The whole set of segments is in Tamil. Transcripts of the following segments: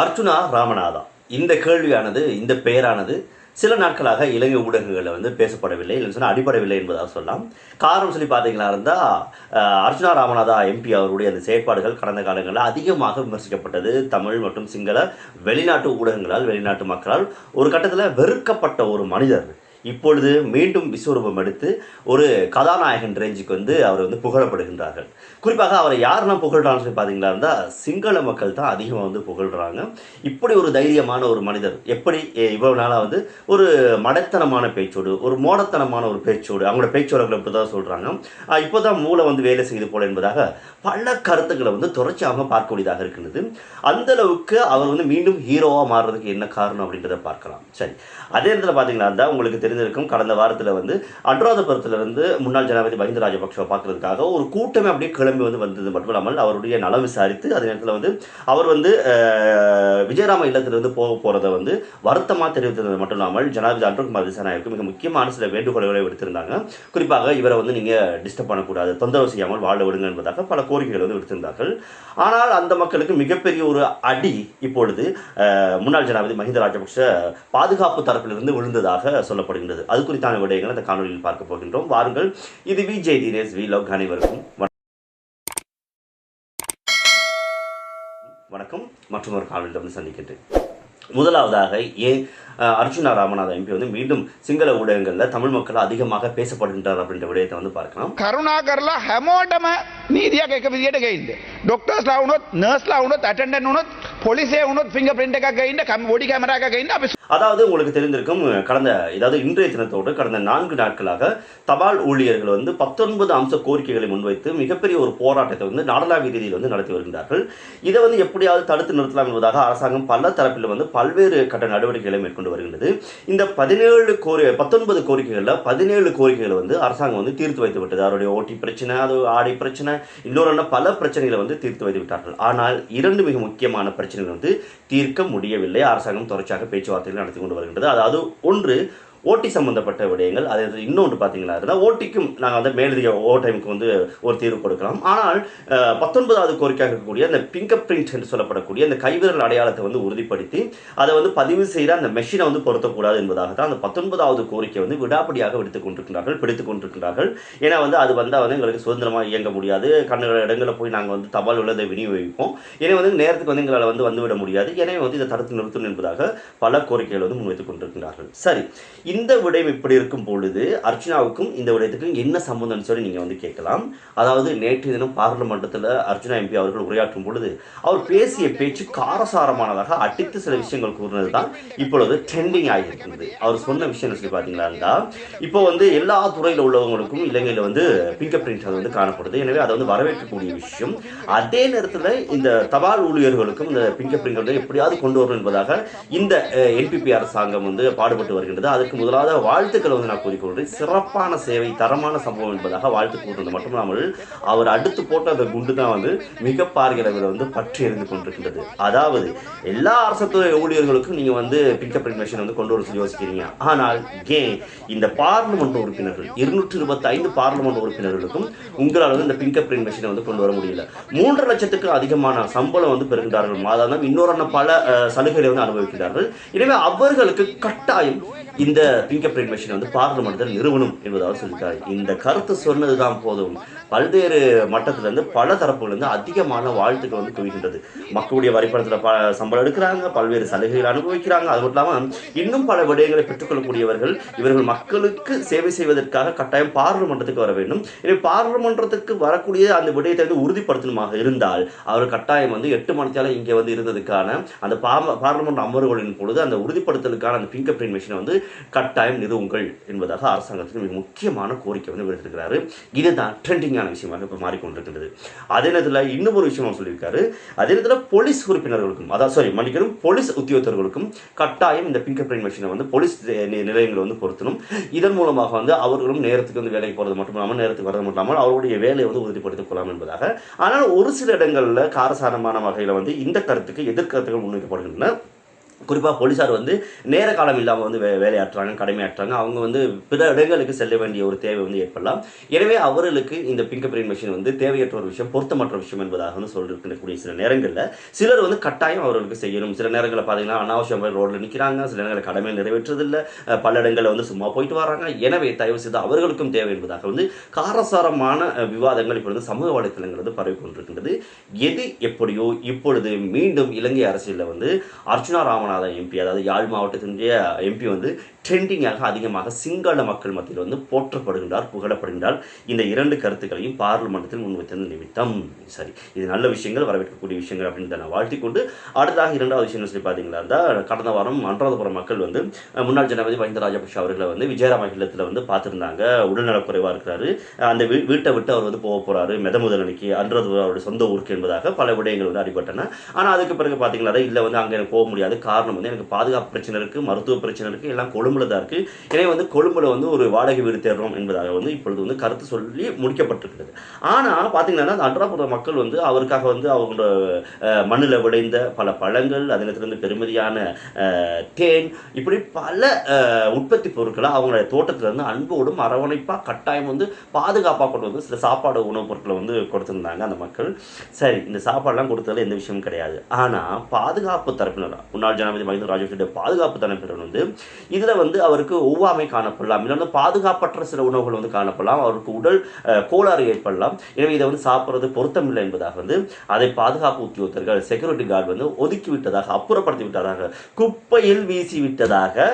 அர்ஜுனா ராமநாதா. இந்த கேள்வியானது இந்த பெயரானது சில நாட்களாக இலங்கை ஊடகங்களில் வந்து பேசப்படவில்லை இல்லைன்னு சொன்னால் அடிபடவில்லை என்பதாக சொல்லலாம். காரணம் சொல்லி பார்த்தீங்களா இருந்தால் அர்ஜுனா ராமநாதா எம்பி அவருடைய அந்த செயற்பாடுகள் கடந்த காலங்களில் அதிகமாக விமர்சிக்கப்பட்டது. தமிழ் மற்றும் சிங்கள வெளிநாட்டு ஊடகங்களால் வெளிநாட்டு மக்களால் ஒரு கட்டத்தில் வெறுக்கப்பட்ட ஒரு மனிதர். இப்பொழுது மீண்டும் விஸ்வரூபம் எடுத்து ஒரு கதாநாயகன் ரேஞ்சுக்கு வந்து அவர் வந்து புகழப்படுகின்றார்கள். குறிப்பாக அவரை யாரெல்லாம் புகழ்றான்னு சொல்லி பார்த்தீங்களா இருந்தால் சிங்கள மக்கள் தான் அதிகமாக வந்து புகழ்கிறாங்க இப்படி ஒரு தைரியமான ஒரு மனிதர் எப்படி எ, இவ்வளவு நாளாக வந்து ஒரு மடத்தனமான பேச்சோடு ஒரு மோடத்தனமான ஒரு பேச்சோடு அவங்களோட பேச்சோடங்களை இப்படி தான் சொல்கிறாங்க இப்போ தான் மூளை வந்து வேலை செய்து போல என்பதாக பல கருத்துக்களை வந்து தொடர்ச்சியாக பார்க்கக்கூடியதாக இருக்கின்றது. அந்த அளவுக்கு அவர் வந்து மீண்டும் ஹீரோவாக மாறுறதுக்கு என்ன காரணம் அப்படின்றத பார்க்கலாம். சரி. அதே இடத்துல பார்த்தீங்கன்னா இருந்தால் உங்களுக்கு இருந்திருக்கும். கடந்த வாரத்தில் வந்து அனுராதபுரத்தில் இருந்து முன்னாள் ஜனாதிபதி மஹிந்த ராஜபக்சவை பார்க்கறதுக்காக ஒரு கூட்டமே அப்படியே கிளம்பி வந்து வந்தது மட்டும் இல்லாமல் அவருடைய நலம் விசாரித்து அதே நேரத்தில் வந்து அவர் வந்து விஜயராம இல்லத்திலிருந்து போக போகிறத வந்து வருத்தமாக தெரிவித்தது மட்டும் இல்லாமல் ஜனாதிபதி அன்ருகுமார் திசாநாயக்கு மிக முக்கியமான சில வேண்டுகோள்களை விடுத்திருந்தாங்க. குறிப்பாக இவரை வந்து நீங்கள் டிஸ்டர்ப் பண்ணக்கூடாது தொந்தரவு செய்யாமல் வாழ விடுங்க என்பதாக பல கோரிக்கைகள் வந்து விடுத்திருந்தார்கள். ஆனால் அந்த மக்களுக்கு மிகப்பெரிய ஒரு அடி இப்பொழுது முன்னாள் ஜனாதிபதி மஹிந்த ராஜபக்ஷ பாதுகாப்பு தரப்பிலிருந்து விழுந்ததாக சொல்லப்படுகிறது. வருகின்றது அது குறித்தான விடயங்கள் அந்த காணொலியில் பார்க்க போகின்றோம். வாருங்கள் இது விஜய் தினேஷ் வி லவ் அனைவருக்கும் வணக்கம். மற்றும் ஒரு காணொலியில் வந்து சந்திக்கின்றேன் முதலாவதாக ஏ அர்ஜுனா ராமநாத எம்பி வந்து மீண்டும் சிங்கள ஊடகங்களில் தமிழ் மக்கள் அதிகமாக பேசப்படுகின்றார் அப்படின்ற விடயத்தை வந்து பார்க்கலாம். கருணாகர்ல ஹெமோட்டம நீதியா கேட்க விதியாட்ட கேட்டு ඩොක්ටර්ස්ලා වුණොත් නර්ස්ලා වුණොත් ඇටෙන්ඩන්ට් වුණොත් පොලිසිය වුණොත් ෆිංගර් ප්‍රින්ට් එකක් ගයින්න කම් බොඩි කැමරා එකක් ගයින්න අපි அதாவது உங்களுக்கு தெரிந்திருக்கும் கடந்த அதாவது இன்றைய தினத்தோடு கடந்த நான்கு நாட்களாக தபால் ஊழியர்கள் வந்து பத்தொன்பது அம்ச கோரிக்கைகளை முன்வைத்து மிகப்பெரிய ஒரு போராட்டத்தை வந்து நாடளாவிய ரீதியில் வந்து நடத்தி வருகின்றார்கள் இதை வந்து எப்படியாவது தடுத்து நிறுத்தலாம் என்பதாக அரசாங்கம் பல தரப்பில் வந்து பல்வேறு கட்ட நடவடிக்கைகளை மேற்கொண்டு வருகின்றது இந்த பதினேழு கோரி பத்தொன்பது கோரிக்கைகளில் பதினேழு கோரிக்கைகளை வந்து அரசாங்கம் வந்து தீர்த்து வைத்து விட்டது அவருடைய ஓட்டி பிரச்சனை அது ஆடை பிரச்சனை இன்னொரு என்ன பல பிரச்சனைகளை வந்து தீர்த்து வைத்துவிட்டார்கள் ஆனால் இரண்டு மிக முக்கியமான பிரச்சனைகள் வந்து தீர்க்க முடியவில்லை. அரசாங்கம் தொடர்ச்சியாக பேச்சுவார்த்தைகள் நடத்தி கொண்டு வருகின்றது. அதாவது ஒன்று ஓட்டி சம்பந்தப்பட்ட விடயங்கள் அது இன்னொன்று பார்த்தீங்கன்னா இருந்தால் ஓட்டிக்கும் நாங்கள் வந்து மேலதிக ஓவர் டைமுக்கு வந்து ஒரு தீர்வு கொடுக்கலாம். ஆனால் பத்தொன்பதாவது கோரிக்கையாக இருக்கக்கூடிய அந்த பிங்கர் பிரிண்ட் என்று சொல்லப்படக்கூடிய அந்த கைவிரல் அடையாளத்தை வந்து உறுதிப்படுத்தி அதை வந்து பதிவு செய்கிற அந்த மெஷினை வந்து பொருத்தக்கூடாது என்பதாக தான் அந்த பத்தொன்பதாவது கோரிக்கை வந்து விடாப்படியாக விடுத்துக் கொண்டிருக்கிறார்கள் பிடித்துக் கொண்டிருக்கிறார்கள் ஏன்னா வந்து அது வந்தால் வந்து எங்களுக்கு சுதந்திரமாக இயங்க முடியாது. கண்ணுகள் இடங்களில் போய் நாங்கள் வந்து தபால் உள்ளதை விநியோகிப்போம். எனவே வந்து நேரத்துக்கு வந்து எங்களால் வந்து வந்துவிட முடியாது. எனவே வந்து இதை தடுத்து நிறுத்தணும் என்பதாக பல கோரிக்கைகள் வந்து முன்வைத்துக் கொண்டிருக்கிறார்கள் சரி இந்த விடயம் இப்படி இருக்கும் பொழுது அர்ச்சனாவுக்கும் இந்த விடயத்துக்கும் என்ன சம்பந்தம்னு சொல்லி நீங்கள் வந்து கேட்கலாம். அதாவது நேற்று தினம் பாராளுமன்றத்தில் அர்ச்சனா எம்பி அவர்கள் உரையாற்றும் பொழுது அவர் பேசிய பேச்சு காரசாரமானதாக அடித்து சில விஷயங்கள் கூறினது தான் இப்பொழுது ட்ரெண்டிங் ஆகியிருக்கிறது. அவர் சொன்ன விஷயம் சொல்லி பார்த்தீங்களா இருந்தால் இப்போ வந்து எல்லா துறையில் உள்ளவங்களுக்கும் இலங்கையில் வந்து பிங்கப் பிரிண்ட் அது வந்து காணப்படுது. எனவே அதை வந்து வரவேற்கக்கூடிய விஷயம். அதே நேரத்தில் இந்த தபால் ஊழியர்களுக்கும் இந்த பிங்கப் பிரிண்ட் எப்படியாவது கொண்டு வரணும் என்பதாக இந்த என்பிபி அரசாங்கம் வந்து பாடுபட்டு வருகின்றது. அதுக்கு அதற்கு முதலாவது வாழ்த்துக்களை வந்து நான் கூறிக்கொள்கிறேன். சிறப்பான சேவை தரமான சம்பவம் என்பதாக வாழ்த்து கூறுறது மட்டுமில்லாமல் அவர் அடுத்து போட்ட அந்த குண்டு தான் வந்து மிக பார்கிறவர்கள் வந்து பற்றி எறிந்து கொண்டிருக்கின்றது. அதாவது எல்லா அரசுத்துறை ஊழியர்களுக்கும் நீங்கள் வந்து பிக்கப் பிரிண்ட் வந்து கொண்டு வர சொல்லி யோசிக்கிறீங்க. ஆனால் ஏன் இந்த பார்லிமெண்ட் உறுப்பினர்கள் இருநூற்றி இருபத்தி ஐந்து பார்லிமெண்ட் உறுப்பினர்களுக்கும் உங்களால் வந்து இந்த பிங்கர் பிரிண்ட் வந்து கொண்டு வர முடியல. மூன்று லட்சத்துக்கு அதிகமான சம்பளம் வந்து பெறுகின்றார்கள். மாதாந்தம் இன்னொரு பல சலுகைகளை வந்து அனுபவிக்கிறார்கள் எனவே அவர்களுக்கு கட்டாயம் இந்த பிங்கர் பிரிண்ட் மிஷினை வந்து பார்லிமெண்ட்டில் நிறுவனம் என்பதாக சொல்லியிருக்காரு இந்த கருத்து சொன்னது தான் போதும். பல்வேறு மட்டத்திலிருந்து பல தரப்புகளிலிருந்து அதிகமான வாழ்த்துக்கள் வந்து குவிகின்றது மக்களுடைய வரிப்பணத்தில் ப சம்பளம் எடுக்கிறாங்க பல்வேறு சலுகைகள் அனுபவிக்கிறாங்க. அது மட்டும் இல்லாமல் இன்னும் பல விடயங்களை பெற்றுக்கொள்ளக்கூடியவர்கள் இவர்கள் மக்களுக்கு சேவை செய்வதற்காக கட்டாயம் பார்லிமெண்டத்துக்கு வர வேண்டும். எனவே பார்லிமெண்டத்துக்கு வரக்கூடிய அந்த விடயத்தை வந்து உறுதிப்படுத்தணுமாக இருந்தால் அவர் கட்டாயம் வந்து எட்டு மணித்தால இங்கே வந்து இருந்ததுக்கான அந்த பார்ல- பார்லிமெண்ட் அமர்வுகளின் பொழுது அந்த உறுதிப்படுத்தலுக்கான அந்த பிங்கர் பிரிண்ட் மிஷினை வந்து கட்டாயம் நிறுவுங்கள் என்பதாக அரசாங்கத்தின் மிக முக்கியமான கோரிக்கை வந்து விடுத்திருக்கிறாரு. இதுதான் ட்ரெண்டிங்கான விஷயமாக இப்போ மாறிக்கொண்டிருக்கின்றது. அதே நேரத்தில் இன்னும் ஒரு விஷயம் சொல்லியிருக்காரு. அதே நேரத்தில் போலீஸ் உறுப்பினர்களுக்கும் அதாவது சாரி மன்னிக்கணும் போலீஸ் உத்தியோகத்தர்களுக்கும் கட்டாயம் இந்த பிங்கர் பிரிண்ட் மிஷினை வந்து போலீஸ் நிலையங்களை வந்து பொருத்தணும். இதன் மூலமாக வந்து அவர்களும் நேரத்துக்கு வந்து வேலைக்கு போகிறது மட்டும் இல்லாமல் நேரத்துக்கு வரது மட்டும் இல்லாமல் அவருடைய வேலையை வந்து உறுதிப்படுத்திக் கொள்ளலாம் என்பதாக. ஆனால் ஒரு சில இடங்களில் காரசாரமான வகையில் வந்து இந்த கருத்துக்கு எதிர்கருத்துகள் முன்வைக்கப்படுகின்றன. குறிப்பாக போலீஸார் வந்து நேர காலம் இல்லாமல் வந்து வே வேலையாற்றுறாங்க கடமையாற்றுறாங்க. அவங்க வந்து பிற இடங்களுக்கு செல்ல வேண்டிய ஒரு தேவை வந்து ஏற்படலாம். எனவே அவர்களுக்கு இந்த பிங்க் பிரிண்ட் மிஷின் வந்து தேவையற்ற ஒரு விஷயம் பொருத்தமற்ற விஷயம் என்பதாக வந்து சொல்லியிருக்கக்கூடிய சில நேரங்களில் சிலர் வந்து கட்டாயம் அவர்களுக்கு செய்யணும். சில நேரங்களில் பார்த்தீங்கன்னா அனாவசியம் ரோட்டில் நிற்கிறாங்க சில நேரங்களில் கடமை நிறைவேற்றதில்லை பல இடங்களில் வந்து சும்மா போயிட்டு வராங்க. எனவே தயவு செய்து அவர்களுக்கும் தேவை என்பதாக வந்து காரசாரமான விவாதங்கள் இப்பொழுது சமூக வலைத்தளங்கள் வந்து பரவி கொண்டிருக்கின்றது எது எப்படியோ இப்பொழுது மீண்டும் இலங்கை அரசியலில் வந்து அர்ச்சுனா ராமநாதன் எம்பி அதாவது யாழ் மாவட்டத்தினுடைய எம்பி வந்து ட்ரெண்டிங்காக அதிகமாக சிங்கள மக்கள் மத்தியில் வந்து போற்றப்படுகின்றார் புகழப்படுகின்றார். இந்த இரண்டு கருத்துக்களையும் பாராளுமன்றத்தில் முன்வைத்தது நிமித்தம். சரி இது நல்ல விஷயங்கள் வரவேற்கக்கூடிய விஷயங்கள் அப்படின்னு நான் வாழ்த்திக்கொண்டு அடுத்ததாக இரண்டாவது விஷயம் சொல்லி பார்த்தீங்களா இருந்தால் கடந்த வாரம் அன்றாதபுரம் மக்கள் வந்து முன்னாள் ஜனாதிபதி மஹிந்த ராஜபக்ஷ அவர்களை வந்து விஜயராம இல்லத்தில் வந்து பார்த்துருந்தாங்க. உடல்நலக்குறைவாக இருக்கிறாரு. அந்த வீ வீட்டை விட்டு அவர் வந்து போக போகிறாரு மெத முதலணிக்கு அன்றாதபுரம் அவருடைய சொந்த ஊருக்கு என்பதாக பல விடயங்கள் வந்து அடிபட்டன ஆனால் அதுக்கு பிறகு பார்த்தீங்களா இல்லை வந்து அங்கே எனக்கு போக முடியாது. காரணம் வந்து எனக்கு பாதுகாப்பு பிரச்சனை இருக்குது மருத்துவ பிரச்சனை இருக்குது எல்லாம் கொழும்பு கொழும்புல தான் இருக்குது எனவே வந்து கொழும்புல வந்து ஒரு வாடகை வீடு தேடுறோம் என்பதாக வந்து இப்பொழுது வந்து கருத்து சொல்லி முடிக்கப்பட்டிருக்கிறது. ஆனால் பார்த்தீங்கன்னா அந்த அன்றாபுர மக்கள் வந்து அவருக்காக வந்து அவங்களோட மண்ணில் விளைந்த பல பழங்கள் அதே நேரத்திலிருந்து பெருமதியான தேன் இப்படி பல உற்பத்தி பொருட்களை அவங்களுடைய தோட்டத்துல இருந்து அன்போடும் அரவணைப்பாக கட்டாயம் வந்து பாதுகாப்பாக கொண்டு வந்து சில சாப்பாடு உணவுப் பொருட்களை வந்து கொடுத்துருந்தாங்க அந்த மக்கள். சரி இந்த சாப்பாடுலாம் கொடுத்ததில் எந்த விஷயமும் கிடையாது. ஆனால் பாதுகாப்பு தரப்பினர் முன்னாள் ஜனாதிபதி மஹிந்த ராஜபக்ஷ பாதுகாப்பு தரப்பினர் வந்து இதில் வந்து வந்து அவருக்கு ஒவ்வாமை காணப்படலாம். இல்லைன்னா பாதுகாப்பற்ற சில உணவுகள் வந்து காணப்படலாம். அவருக்கு உடல் கோளாறு ஏற்படலாம். எனவே இதை வந்து சாப்பிட்றது பொருத்தமில்லை என்பதாக வந்து அதை பாதுகாப்பு உத்தியோகத்தர்கள் செக்யூரிட்டி கார்டு வந்து ஒதுக்கி விட்டதாக அப்புறப்படுத்தி விட்டதாக குப்பையில் வீசி விட்டதாக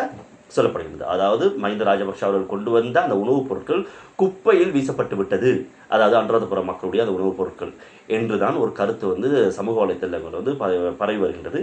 சொல்லப்படுகிறது அதாவது மஹிந்த ராஜபக்ஷ அவர்கள் கொண்டு வந்த அந்த உணவுப் பொருட்கள் குப்பையில் வீசப்பட்டு விட்டது. அதாவது அன்றாதபுரம் மக்களுடைய அந்த உணவுப் பொருட்கள் என்று தான் ஒரு கருத்து வந்து சமூக வலைத்தளங்கள் வந்து பரவி வருகின்றது.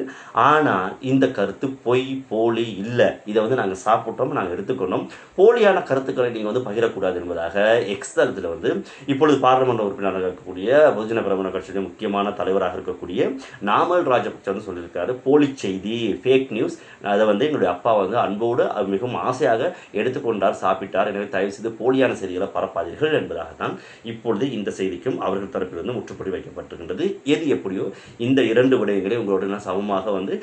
ஆனால் இந்த கருத்து பொய் போலி இல்லை. இதை வந்து நாங்கள் சாப்பிட்டோம் நாங்கள் எடுத்துக்கொண்டோம். போலியான கருத்துக்களை நீங்கள் வந்து பகிரக்கூடாது என்பதாக எக்ஸ் தளத்தில் வந்து இப்பொழுது பாராளுமன்ற உறுப்பினராக இருக்கக்கூடிய பொதுஜன பிரமண கட்சியுடைய முக்கியமான தலைவராக இருக்கக்கூடிய நாமல் ராஜபக்சே வந்து சொல்லியிருக்காரு. போலி செய்தி ஃபேக் நியூஸ் அதை வந்து எங்களுடைய அப்பா வந்து அன்போடு அவர் மிகவும் ஆசையாக எடுத்துக்கொண்டார் சாப்பிட்டார். எனவே தயவு செய்து போலியான செய்திகளை பரப்பாதீர்கள் என்பதாகத்தான் இப்பொழுது இந்த செய்திக்கும் அவர்கள் தரப்பிலிருந்து முற்றுப்புள்ளி வைக்கப்பட்டிருக்கின்றது. எது எப்படியோ இந்த இரண்டு விடயங்களை உங்களோட நான் சமமாக வந்து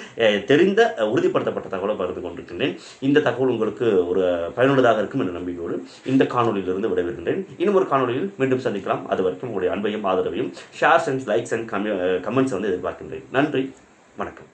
தெரிந்த உறுதிப்படுத்தப்பட்ட தகவலை பகிர்ந்து கொண்டிருக்கின்றேன். இந்த தகவல் உங்களுக்கு ஒரு பயனுள்ளதாக இருக்கும் என்ற நம்பிக்கையோடு இந்த காணொலியிலிருந்து விடைபெறுகின்றேன். இன்னும் ஒரு காணொலியில் மீண்டும் சந்திக்கலாம். அது வரைக்கும் உங்களுடைய அன்பையும் ஆதரவையும் shares and likes and comments வந்து எதிர்பார்க்கின்றேன். நன்றி. வணக்கம்.